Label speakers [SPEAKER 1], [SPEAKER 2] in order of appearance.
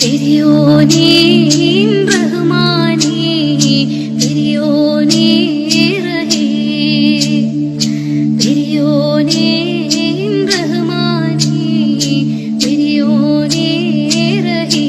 [SPEAKER 1] പെരിയോനേ റഹ്മാനേ പെരിയോനേ റഹേ പെരിയോനേ റഹ്മാനേ പെരിയോനേ റഹേ.